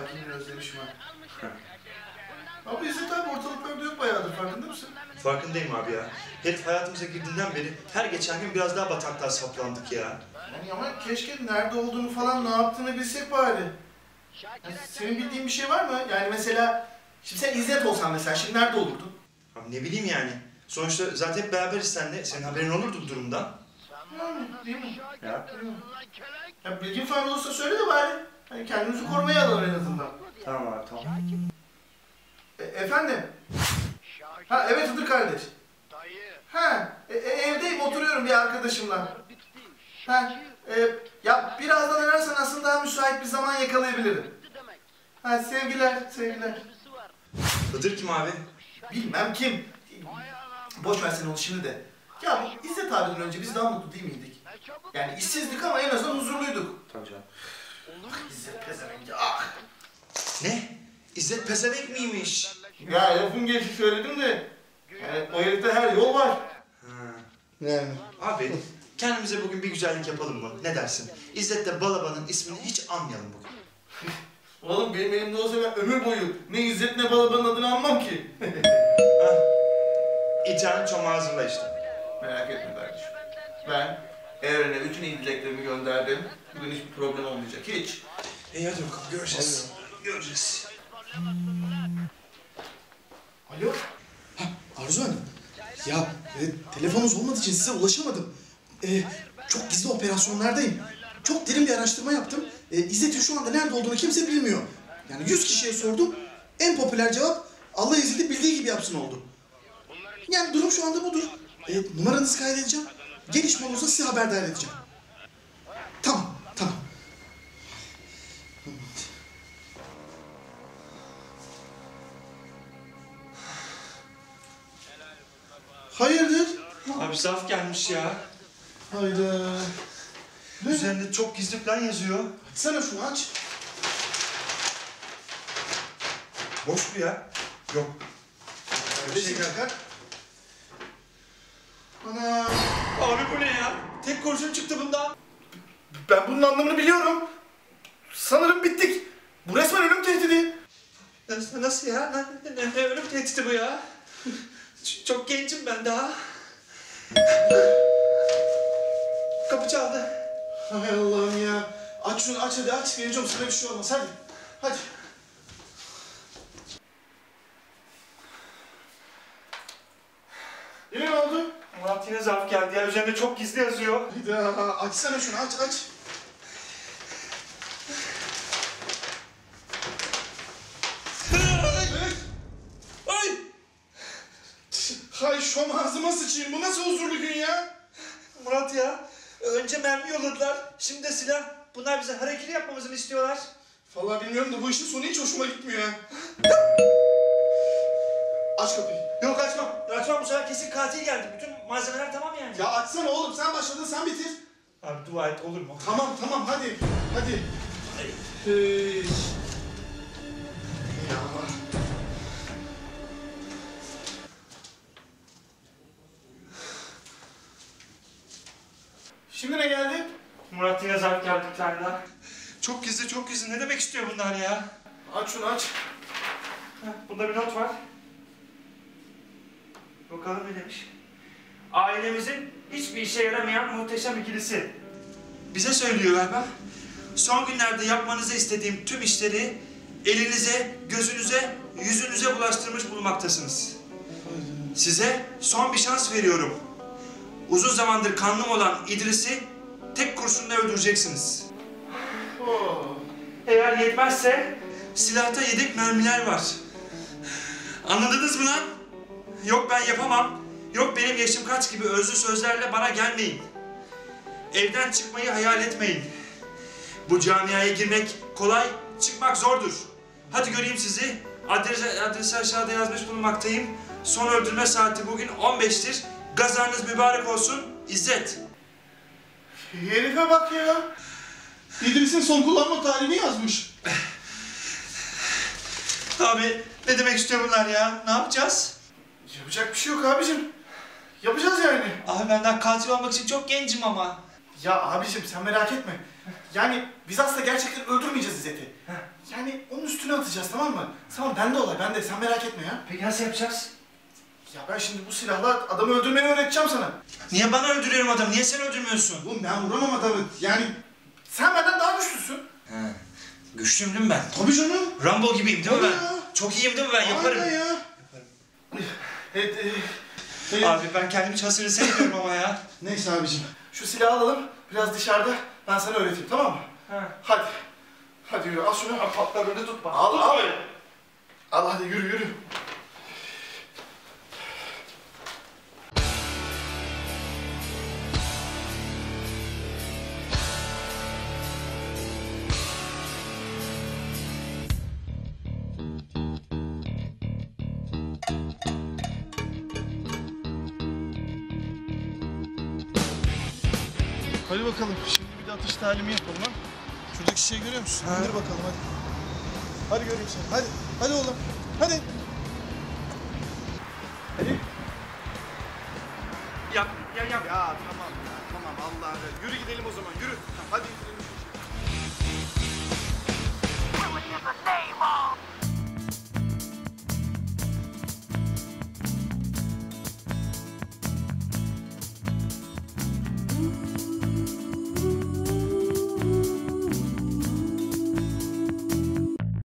sakinliği özlemişim ha. abi İzzet abi ortalıklarda yok bayağıdır farkında mısın? Farkındayım abi ya. Herif hayatımıza girdiğinden beri her geçen gün biraz daha bataklığa saplandık ya. Yani ama keşke nerede olduğunu falan ne yaptığını bilsek bari. Yani senin bildiğin bir şey var mı? Yani mesela şimdi sen İzzet olsan mesela şimdi nerede olurdun? Abi ne bileyim yani. Sonuçta zaten hep beraberiz senle. Senin haberin olurdu bu durumdan. Yani, değil mi? Ya. Ya bilgin falan olursa söyle de bari. Hani kendimizi korumaya alalım en azından. Tamam abi tamam. E, efendim? Ha evet Hıdır kardeş. Ha e, e, evdeyim oturuyorum bir arkadaşımla. Ha e, ya birazdan ararsan aslında daha müsait bir zaman yakalayabilirim. Ha sevgiler sevgiler. Hıdır kim abi? Bilmem kim. Boş ver sen onu şimdi de. Ya bu İzzet abiden önce biz daha mutlu değil miydik? Yani işsizdik ama en azından huzurluyduk. Tabii canım. İzzet pezevenk ah. Ne? İzzet pezevenk miymiş? Ya lafın gelişi söyledim de. Yani o herifte her yol var. Ha. Yani. Abi kendimize bugün bir güzellik yapalım mı? Ne dersin? İzzet'le Balaban'ın ismini hiç anmayalım bugün. Oğlum benim elimde olsa ben ömür boyu ne İzzet ne Balaban'ın adını almam ki. İtihanın çomağı hazırla işte. Merak etme kardeşim. Ben evrene bütün iyi dileklerimi gönderdim. Bugün hiçbir problem olmayacak. Hiç. İyi hadi bakalım göreceğiz. Göreceğiz. Alo? Arzu Hanım, ya e, telefonunuz olmadığı için size ulaşamadım. E, çok gizli operasyonlardayım. Çok derin bir araştırma yaptım. E, İzzet'in şu anda nerede olduğunu kimse bilmiyor. Yani 100 kişiye sordum. En popüler cevap Allah İzzet'i bildiği gibi yapsın oldu. Yani durum şu anda budur. E, numaranızı kaydedeceğim. Gelişme olursa size haberdar edeceğim. Tamam, tamam. Hayırdır? Abi saf gelmiş ya. Hayda. Ne? Üzerinde çok gizli plan yazıyor. Açsana şunu aç. Boş bu ya. Yok. Bir şey Resim gel. çıkar. Ana. Abi bu ne ya? Tek kurşun çıktı bundan. Ben bunun anlamını biliyorum. Sanırım bittik. Bu resmen ölüm tehdidi. Nasıl, nasıl ya? Ne, ne, ölüm tehdidi bu ya? Çok gencim ben daha. Kapı çaldı. Hay Allah'ım ya. Aç şunu aç hadi aç. Geleceğim sana bir şey olmaz hadi. Hadi. Yine ne oldu? Yine zarf geldi ya. Üzerinde çok gizli yazıyor. Hayda. Açsana şunu aç aç. Hay şom ağzıma sıçayım. Bu nasıl huzurlu gün ya? Murat ya. Önce mermi yolladılar. Şimdi de silah. Bunlar bize hareketi yapmamızı mı istiyorlar? Vallahi bilmiyorum da bu işin sonu hiç hoşuma gitmiyor ya. Aç kapıyı. Yok açmam. Açmam bu sefer kesin katil geldi. Bütün malzemeler tamam yani. Ya açsana oğlum sen başladın sen bitir. Abi dua et olur mu? Tamam tamam hadi. Hadi. Ya. Şimdi ne geldi? Murat yine zarf geldi bir tane daha. Çok gizli çok gizli. Ne demek istiyor bunlar ya? Aç şunu aç. Heh, Bunda bir not var. Bakalım ne demiş. Ailemizin hiçbir işe yaramayan muhteşem ikilisi. Bize söylüyor galiba. Son günlerde yapmanızı istediğim tüm işleri elinize, gözünüze, yüzünüze bulaştırmış bulunmaktasınız. Size son bir şans veriyorum. Uzun zamandır kanlım olan İdris'i tek kurşunla öldüreceksiniz. Eğer yetmezse silahta yedek mermiler var. Anladınız mı lan? Yok ben yapamam. Yok benim yaşım kaç gibi özlü sözlerle bana gelmeyin. Evden çıkmayı hayal etmeyin. Bu camiaya girmek kolay, çıkmak zordur. Hadi göreyim sizi. Adresi, adresi aşağıda yazmış bulunmaktayım. Son öldürme saati bugün 15'tir. Gazanız mübarek olsun. İzzet. Herife bak ya. İdris'in son kullanma tarihini yazmış. Abi ne demek istiyor bunlar ya? Ne yapacağız? Bir şey yok abicim. Yapacağız yani. Abi ben daha katil olmak için çok gencim ama. Ya abicim sen merak etme. Yani biz aslında gerçekten öldürmeyeceğiz İzzet'i. Yani onun üstüne atacağız tamam mı? Tamam bende olay bende sen merak etme ya. Peki nasıl yapacağız? Ya ben şimdi bu silahla adamı öldürmeyi öğreteceğim sana. Niye bana öldürüyorum adam? Niye sen öldürmüyorsun? Oğlum ben vuramam adamı. Yani Sen benden daha güçlüsün. He. Güçlüyüm değil mi ben? tabii canım. Rambo gibiyim değil mi Tabii ben? ya. Çok iyiyim değil mi ben? Yaparım. Aynen ya. Evet, e, e, Abi ben kendimi hiç hasır sevmiyorum ama ya. Neyse abicim. şu silahı alalım biraz dışarıda ben sana öğreteyim tamam mı? Hadi. Hadi yürü al şunu. Patlar öyle tutma. Al al. Al hadi yürü yürü. Hadi bakalım. Şimdi bir de atış talimi yapalım ha. Şuradaki şeyi görüyor musun? Ha. İndir bakalım hadi. Hadi göreyim seni. Hadi. Hadi oğlum. Hadi. Hadi. Ya ya ya ya tamam ya tamam Allah'a yürü gidelim o zaman yürü. Hadi gidelim.